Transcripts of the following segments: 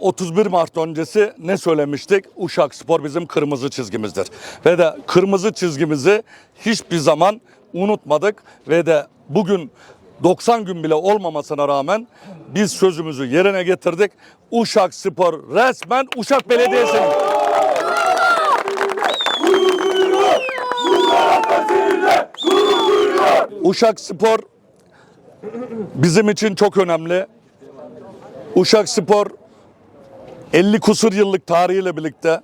31 Mart öncesi ne söylemiştik? Uşak Spor bizim kırmızı çizgimizdir. Ve de kırmızı çizgimizi hiçbir zaman unutmadık ve de bugün 90 gün bile olmamasına rağmen biz sözümüzü yerine getirdik. Uşak Spor resmen Uşak Belediyesi'nin Uşak Spor bizim için çok önemli. Uşak Spor 50 kusur yıllık tarihiyle birlikte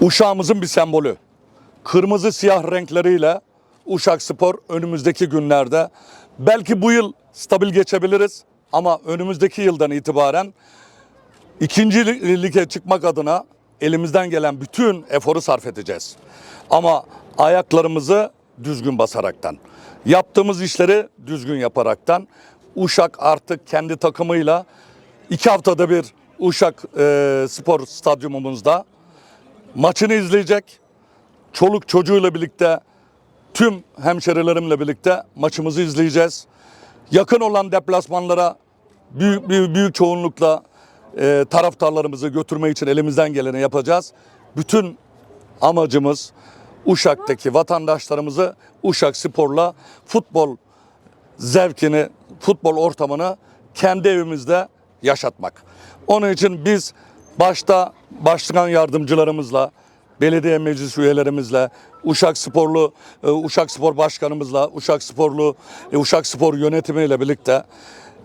Uşağımızın bir sembolü. Kırmızı siyah renkleriyle Uşak Spor önümüzdeki günlerde belki bu yıl stabil geçebiliriz ama önümüzdeki yıldan itibaren ikinci lige çıkmak adına elimizden gelen bütün eforu sarf edeceğiz. Ama ayaklarımızı düzgün basaraktan, yaptığımız işleri düzgün yaparaktan Uşak artık kendi takımıyla iki haftada bir Uşak e, Spor Stadyumumuzda maçını izleyecek. Çoluk çocuğuyla birlikte tüm hemşerilerimle birlikte maçımızı izleyeceğiz. Yakın olan deplasmanlara büyük büyük, büyük çoğunlukla e, taraftarlarımızı götürme için elimizden geleni yapacağız. Bütün amacımız Uşak'taki vatandaşlarımızı Uşak Spor'la futbol zevkini, futbol ortamını kendi evimizde yaşatmak. Onun için biz başta başkan yardımcılarımızla, belediye meclis üyelerimizle, Uşak Sporlu, e, Uşak Spor Başkanımızla, Uşak Sporlu, e, Uşak Spor yönetimiyle birlikte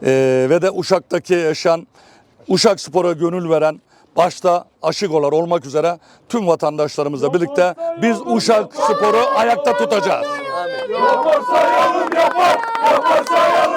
e, ve de Uşak'taki yaşayan Uşak Spor'a gönül veren başta aşıgolar olmak üzere tüm vatandaşlarımızla birlikte biz Uşak Spor'u ayakta tutacağız. Yaparsa yalım yapar, yaparsa.